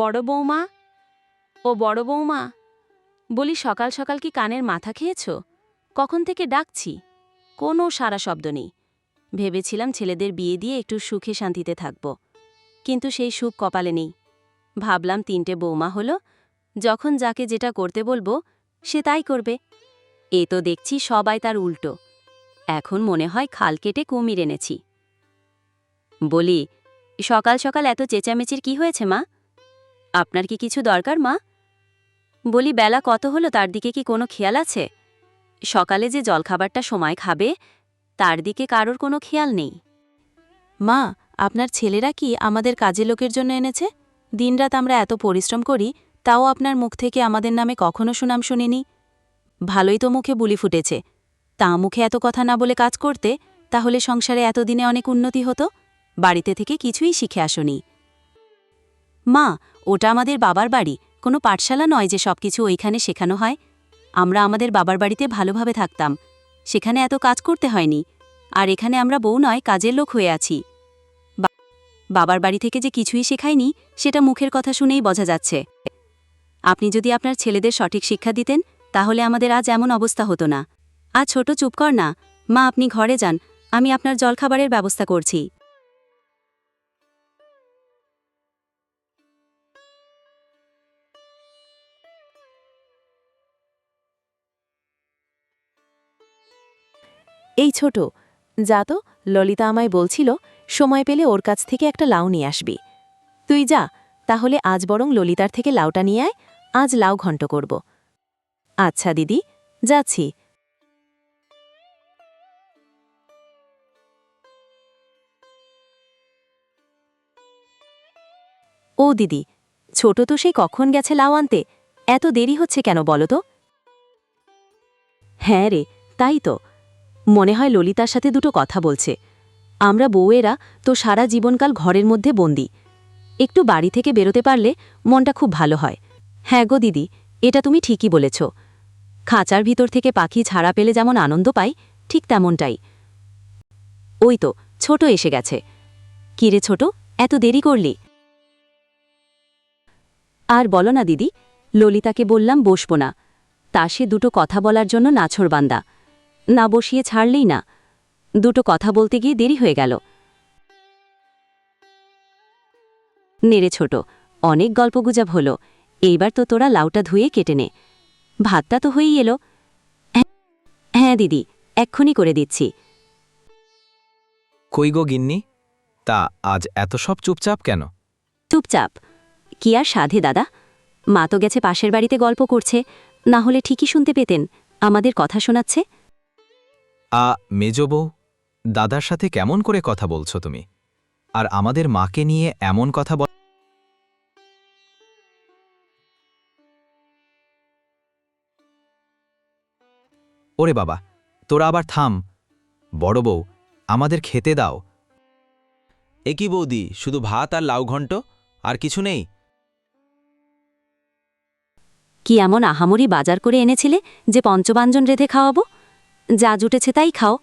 বড় বৌমা? ও বড় বৌমা, বলি সকাল সকাল কি কানের মাথা খেয়েছ? কখন থেকে ডাকছি? কোনো সারা শব্দ নেই। ভেবেছিলাম ছেলেদের বিয়ে দিয়ে একটু সুখে শান্তিতে থাকব। কিন্তু সেই সুখ কপালে নেই। ভাবলাম তিনটে বৌমা হলো, যখন যাকে যেটা করতে বলব, সে তাই করবে। এ তো দেখছি সবাই তার উল্টো। এখন মনে হয় খাল কেটে কুমির এনেছি। বলি, সকাল সকাল এত চেঁচামেচির কি হয়েছে মা? আপনার কি কিছু দরকার, মা? বলি, বেলা কত হলো, তার দিকে কি কোনো খেয়াল আছে? সকালে যে জলখাবারটা সময় খাবে, তার দিকে কারোর কোনো খেয়াল নেই। মা, আপনার ছেলেরা কি আমাদের কাজে লোকের জন্য এনেছে? দিনরাত আমরা এত পরিশ্রম করি, তাও আপনার মুখ থেকে আমাদের নামে কখনো সুনাম শুনিনি। ভালোই তো মুখে বুলি ফুটেছে। তা মুখে এত কথা না বলে কাজ করতে, তাহলে সংসারে এতদিনে অনেক উন্নতি হতো? বাড়িতে থেকে কিছুই শিখে আসনি। মা, ওটা আমাদের বাবার বাড়ি। কোনো পাঠশালা নয় যে সবকিছু ওইখানে শেখানো হয়। আমরা আমাদের বাবার বাড়িতে ভালোভাবে থাকতাম। সেখানে এত কাজ করতে হয়নি। আর এখানে আমরা বউ নয়, কাজের লোক হয়ে আছি। বাবার বাড়ি থেকে যে কিছুই শেখায়নি সেটা মুখের কথা শুনেই বোঝা যাচ্ছে। আপনি যদি আপনার ছেলেদের সঠিক শিক্ষা দিতেন, তাহলে আমাদের আজ এমন অবস্থা হতো না। আজ ছোট চুপ কর না। মা, আপনি ঘরে যান। আমি আপনার জলখাবারের ব্যবস্থা করছি। এই ছোট। যা তো, ললিতা আমায় বলছিল, সময় পেলে ওর কাছ থেকে একটা লাউ নিয়ে আসবি। তুই যা, তাহলে আজ বরং ললিতার থেকে লাউটা নিয়ে আয়, আজ লাউ ঘণ্ট করব। আচ্ছা দিদি, যাচ্ছি। ও দিদি, ছোট তো সেই কখন গেছে লাউ আনতে? এত দেরি হচ্ছে কেন বলো তো? হ্যাঁ রে, তাই তো। মনে হয় ললিতার সাথে দুটো কথা বলছে। আমরা বউয়েরা তো সারা জীবনকাল ঘরের মধ্যে বন্দি। একটু বাড়ি থেকে বেরোতে পারলে মনটা খুব ভালো হয়। হ্যাঁ গো দিদি, এটা তুমি ঠিকই বলেছ। খাঁচার ভিতর থেকে পাখি ছাড়া পেলে যেমন আনন্দ পাই, ঠিক তেমনটাই। ওই তো, ছোট এসে গেছে। কিরে ছোট, এত দেরি করলি? আর বলো না দিদি, ললিতাকে বললাম বসবো না। তা সে দুটো কথা বলার জন্য নাছরবান্দা না বসিয়ে ছাড়লেই না। দুটো কথা বলতে গিয়ে দেরি হয়ে গেল। নেড়ে ছোট অনেক গল্পগুজব হলো। এইবার তো তোরা লাউটা ধুয়ে কেটে নে। ভাতটা তো হয়েই এলো। হ্যাঁ- হ্যাঁ দিদি এক্ষুনি করে দিচ্ছি। কই গো গিন্নি? তা আজ এত সব চুপচাপ কেন? চুপচাপ। কি আর সাধে দাদা? মা তো গেছে পাশের বাড়িতে গল্প করছে। না হলে ঠিকই শুনতে পেতেন। আমাদের কথা শোনাচ্ছে। আ মেজ বউ দাদার সাথে কেমন করে কথা বলছো তুমি? আর আমাদের মাকে নিয়ে এমন কথা বল ওরে বাবা তোরা আবার থাম। বড় বউ আমাদের খেতে দাও। একই বৌদি শুধু ভাত আর লাউ ঘন্ট? আর কিছু নেই? কি এমন আহামরি বাজার করে এনেছিলে যে পঞ্চবাঞ্জন রেধে খাওয়াবো? যা জুটেছে তাই খাও।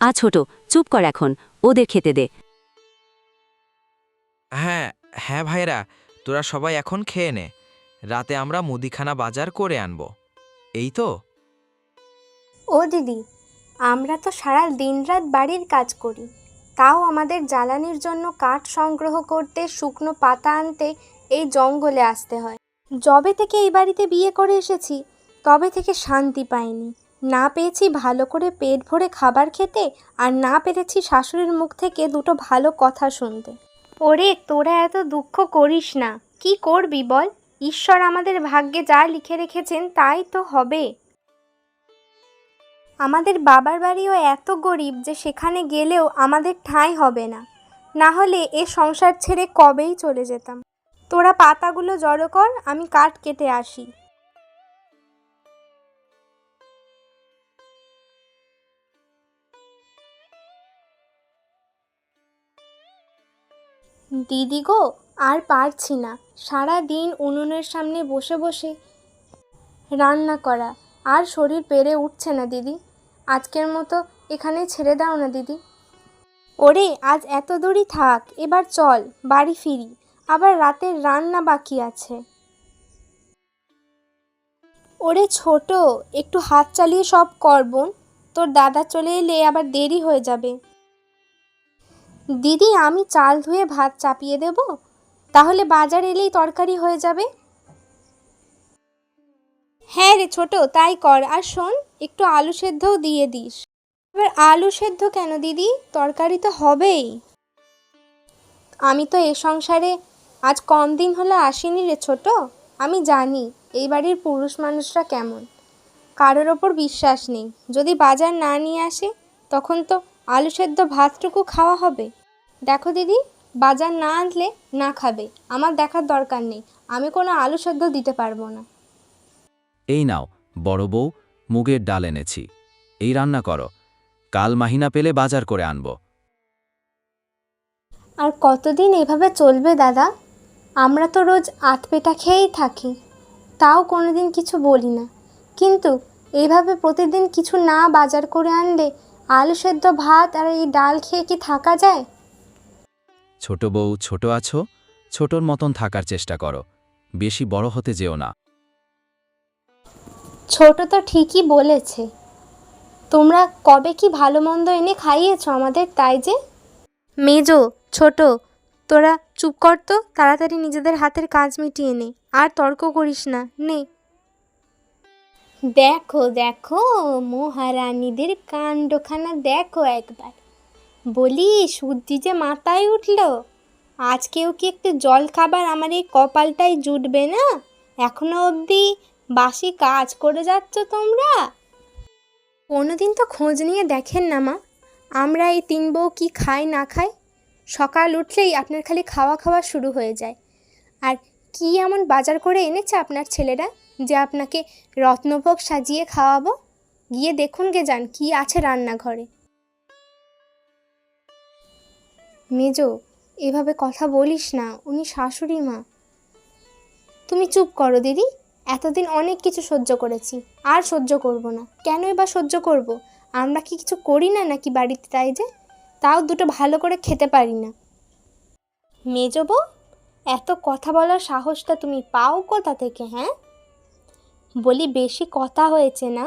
আ ছোট চুপ কর এখন ওদের খেতে দে। হ্যাঁ হ্যাঁ ভাইরা তোরা সবাই এখন খেয়ে নে। রাতে আমরা মুদিখানা বাজার করে আনব। এই তো। ও দিদি আমরা তো সারা দিন রাত বাড়ির কাজ করি। তাও আমাদের জ্বালানির জন্য কাঠ সংগ্রহ করতে শুকনো পাতা আনতে এই জঙ্গলে আসতে হয়। যবে থেকে এই বাড়িতে বিয়ে করে এসেছি তবে থেকে শান্তি পাইনি। না পেয়েছি ভালো করে পেট ভরে খাবার খেতে আর না পেরেছি শাশুড়ির মুখ থেকে দুটো ভালো কথা শুনতে। ওরে তোরা এত দুঃখ করিস না। কি করবি বল? ঈশ্বর আমাদের ভাগ্যে যা লিখে রেখেছেন তাই তো হবে। আমাদের বাবার বাড়িও এত গরিব যে সেখানে গেলেও আমাদের ঠাঁই হবে না। না হলে এ সংসার ছেড়ে কবেই চলে যেতাম। তোরা পাতাগুলো জড়ো কর আমি কাঠ কেটে আসি। দিদি গো, আর পারছি না। সারা দিন উনুনের সামনে বসে বসে রান্না করা। আর শরীর পেরে উঠছে না দিদি। আজকের মতো এখানে ছেড়ে দাও না দিদি। ওরে, আজ এত দূরই থাক। এবার চল, বাড়ি ফিরি। আবার রাতের রান্না বাকি আছে। ওরে ছোট, একটু হাত চালিয়ে সব কর বোন। তোর দাদা চলে এলে আবার দেরি হয়ে যাবে। দিদি, আমি চাল ধুয়ে ভাত চাপিয়ে দেব। তাহলে বাজার এলেই তরকারি হয়ে যাবে। হ্যাঁ রে ছোট, তাই কর। আর শোন, একটু আলু সেদ্ধও দিয়ে দিস। এবার আলু সেদ্ধ কেন দিদি? তরকারি তো হবেই। আমি তো এ সংসারে আজ কম দিন হলো আসিনি রে ছোট। আমি জানি এই বাড়ির পুরুষ মানুষরা কেমন। কারোর ওপর বিশ্বাস নেই। যদি বাজার না নিয়ে আসে, তখন তো আলু সেদ্ধ ভাতটুকু খাওয়া হবে। দেখো দিদি বাজার না আনলে না খাবে আমার দেখার দরকার নেই আমি কোনো আলু সেদ্ধ দিতে পারব না। এই নাও বড় বউ মুগের ডাল এনেছি এই রান্না করো কাল মাহিনা পেলে বাজার করে আনব। আর কতদিন এভাবে চলবে দাদা? আমরা তো রোজ আতপেটা খেয়েই থাকি তাও কোনোদিন কিছু বলি না। কিন্তু এইভাবে প্রতিদিন কিছু না বাজার করে আনলে আলু সেদ্ধ ভাত আর এই ডাল খেয়ে কি থাকা যায়? ছোট বউ ছোট আছো ছোটর মতন থাকার চেষ্টা করো বেশি বড় হতে যেও না। ছোট তো ঠিকই বলেছে। তোমরা কবে কি ভালো মন্দ এনে খাইয়েছো আমাদের তাই যে? মেজো ছোট তোরা চুপ কর তো তাড়াতাড়ি নিজেদের হাতের কাজ মিটিয়ে নে আর তর্ক করিস না নে। দেখো দেখো মহারানীদের কাণ্ডখানা দেখো একবার। বলি সূর্যি যে মাথায় উঠল। আজকেও কি একটু জল খাবার আমার এই কপালটাই জুটবে না? এখনও অবধি বাসি কাজ করে যাচ্ছ তোমরা? কোনোদিন তো খোঁজ নিয়ে দেখেন না মা। আমরা এই তিন বউ কি খাই, না খাই? সকাল উঠলেই আপনার খালি খাওয়া খাওয়া শুরু হয়ে যায়। আর কি এমন বাজার করে এনেছে আপনার ছেলেরা যে আপনাকে রত্নভোগ সাজিয়ে খাওয়াবো? গিয়ে দেখুন গে যান কি আছে রান্নাঘরে। মেজো, এভাবে কথা বলিস না, উনি শাশুড়ি মা। তুমি চুপ করো দিদি, এতদিন অনেক কিছু সহ্য করেছি, আর সহ্য করব না। কেন এবার সহ্য করব? আমরা কি কিছু করি না নাকি বাড়িতে তাই যে? তাও দুটো ভালো করে খেতে পারি না। মেজো বউ, এত কথা বলার সাহসটা তুমি পাও কোথা থেকে হ্যাঁ? বলি বেশি কথা হয়েছে না?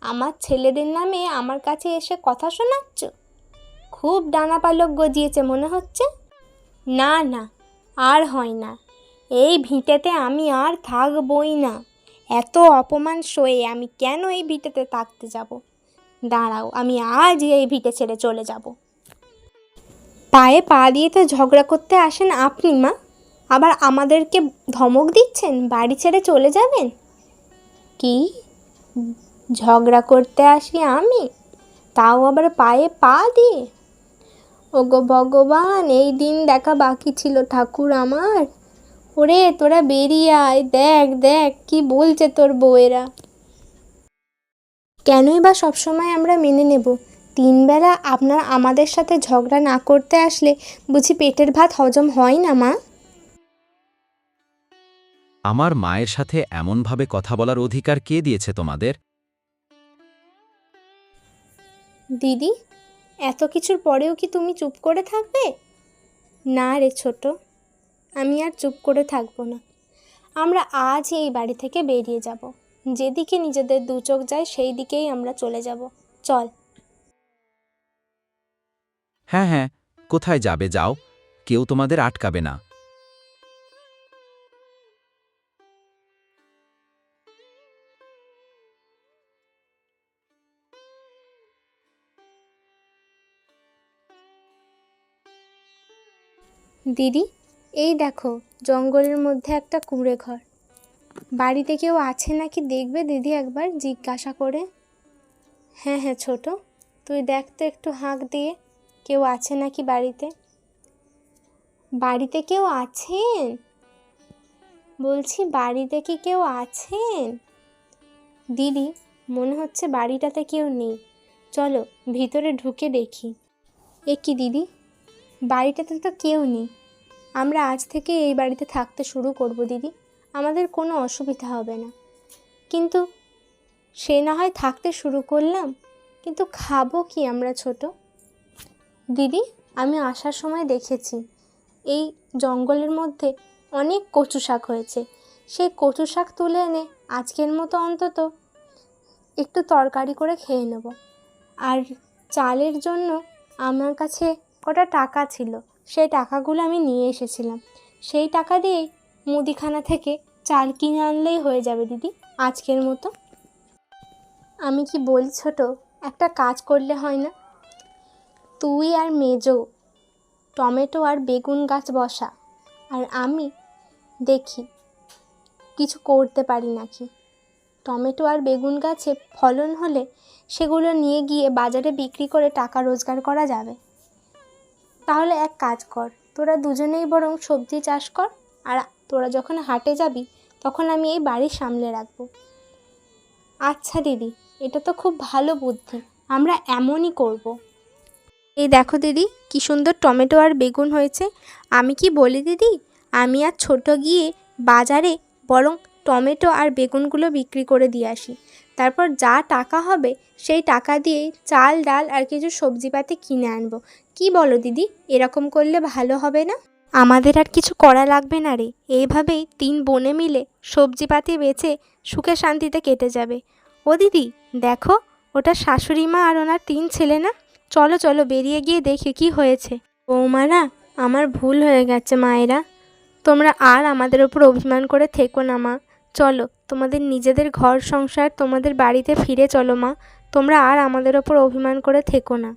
আমার ছেলেদের নামে আমার কাছে এসে কথা শোনাচ্ছ? খুব ডানা পালক গজিয়েছে, মনে হচ্ছে? না না, আর হয় না। এই ভিটেতে আমি আর থাকবই না। এত অপমান সয়ে আমি কেন এই ভিটেতে থাকতে যাব? দাঁড়াও, আমি আজ এই ভিটে ছেড়ে চলে যাব। পায়ে পা দিয়ে তো ঝগড়া করতে আসেন আপনি, মা। আবার আমাদেরকে ধমক দিচ্ছেন? বাড়ি ছেড়ে চলে যাবেন? কি? ঝগড়া করতে আসি আমি? তাও আবার পায়ে পা দিয়ে? ওগো ভগবান এই দিন দেখা বাকি ছিল ঠাকুর আমার। ওরে তোরা বেরিয়ে আয় দেখ দেখ কি বলছে তোর বউয়েরা। কেনই বা সবসময় আমরা মেনে নেব? তিনবেলা আপনার আমাদের সাথে ঝগড়া না করতে আসলে বুঝি পেটের ভাত হজম হয় না মা? আমার মায়ের সাথে এমনভাবে কথা বলার অধিকার কে দিয়েছে তোমাদের? দিদি এত কিছুর পরেও কি তুমি চুপ করে থাকবে? না রে ছোট, আমি আর চুপ করে থাকব না। আমরা আজ এই বাড়ি থেকে বেরিয়ে যাব। যেদিকে নিজেদের দু চোখ যায়, সেই দিকেই আমরা চলে যাব। চল। হ্যাঁ হ্যাঁ কোথায় যাবে যাও, কেউ তোমাদের আটকাবে না। দিদি, এই দেখো, জঙ্গলের মধ্যে একটা কুঁড়ে ঘর। বাড়িতে কেউ আছে নাকি দেখবে দিদি একবার জিজ্ঞাসা করে? হ্যাঁ হ্যাঁ ছোট, তুই দেখ তো একটু হাঁক দিয়ে, কেউ আছে নাকি বাড়িতে? বাড়িতে কেউ আছেন? বলছি, বাড়িতে কি কেউ আছেন? দিদি, মনে হচ্ছে বাড়িটাতে কেউ নেই। চলো, ভিতরে ঢুকে দেখি। এ কি দিদি? বাড়িটাতে তো কেউ নেই। আমরা আজ থেকে এই বাড়িতে থাকতে শুরু করব, দিদি। আমাদের কোনো অসুবিধা হবে না। কিন্তু সে না হয় থাকতে শুরু করলাম, কিন্তু খাব কি আমরা ছোট? দিদি, আমি আসার সময় দেখেছি, এই জঙ্গলের মধ্যে অনেক কচু শাক হয়েছে। সেই কচু শাক তুলে এনে আজকের মতো অন্তত একটু তরকারি করে খেয়ে নেব। আর চালের জন্য আমার কাছে কটা টাকা ছিল, সেই টাকাগুলো আমি নিয়ে এসেছিলাম। সেই টাকা দিয়েই মুদিখানা থেকে চাল কিনে আনলেই হয়ে যাবে, দিদি, আজকের মতো। আমি কি বলি ছোট, একটা কাজ করলে হয় না? তুই আর মেজো, টমেটো আর বেগুন গাছ বসা, আর আমি দেখি, কিছু করতে পারি নাকি? টমেটো আর বেগুন গাছে ফলন হলে সেগুলো নিয়ে গিয়ে বাজারে বিক্রি করে টাকা রোজগার করা যাবে। তাহলে এক কাজ কর, তোরা দুজনেই বরং সবজি চাষ কর, আর তোরা যখন হাটে যাবি, তখন আমি এই বাড়ি সামলে রাখব। আচ্ছা দিদি, এটা তো খুব ভালো বুদ্ধি, আমরা এমনই করব। এই দেখো দিদি, কি সুন্দর টমেটো আর বেগুন হয়েছে। আমি কি বলি দিদি, আমি আর ছোট গিয়ে বাজারে বরং টমেটো আর বেগুনগুলো বিক্রি করে দিয়ে আসি। তারপর যা টাকা হবে, সেই টাকা দিয়ে চাল, ডাল আর কিছু সবজিপাতি কিনে আনব। কি বলো দিদি? এরকম করলে ভালো হবে না? আমাদের আর কিছু করা লাগবে না রে। এইভাবেই তিন বোনে মিলে সবজিপাতি বেচে সুখে শান্তিতে কেটে যাবে। ও দিদি, দেখো, ওটা শাশুড়ি মা আর ওনার তিন ছেলে না? চলো চলো, বেরিয়ে গিয়ে দেখি কি হয়েছে। বৌমারা, আমার ভুল হয়ে গেছে মায়েরা। তোমরা আর আমাদের ওপর অভিমান করে থেকো না মা। চলো, তোমাদের নিজেদের ঘর সংসার তোমাদের বাড়িতে ফিরে চলো মা। তোমরা আর আমাদের ওপর অভিমান করে থেকো না।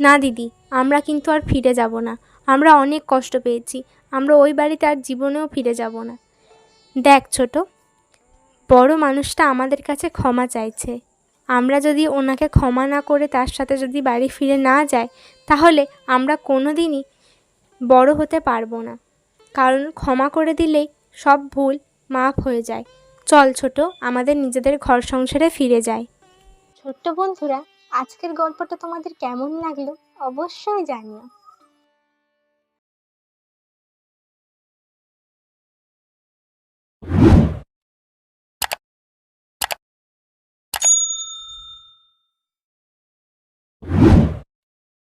না, দিদি, আমরা কিন্তু আর ফিরে যাব না। আমরা অনেক কষ্ট পেয়েছি। আমরা ওই বাড়িতে আর জীবনেও ফিরে যাব না। দেখ ছোট, বড় মানুষটা আমাদের কাছে ক্ষমা চাইছে। আমরা যদি ওনাকে ক্ষমা না করে তার সাথে যদি বাড়ি ফিরে না যাই, তাহলে আমরা কোনো দিনই বড় হতে পারব না। কারণ ক্ষমা করে দিলেই সব ভুল মাফ হয়ে যায়। চল ছোট, আমাদের নিজেদের ঘর সংসারে ফিরে যাই। ছোট্ট বন্ধুরা আজকের গল্পটা তোমাদের কেমন লাগল অবশ্যই জানিও।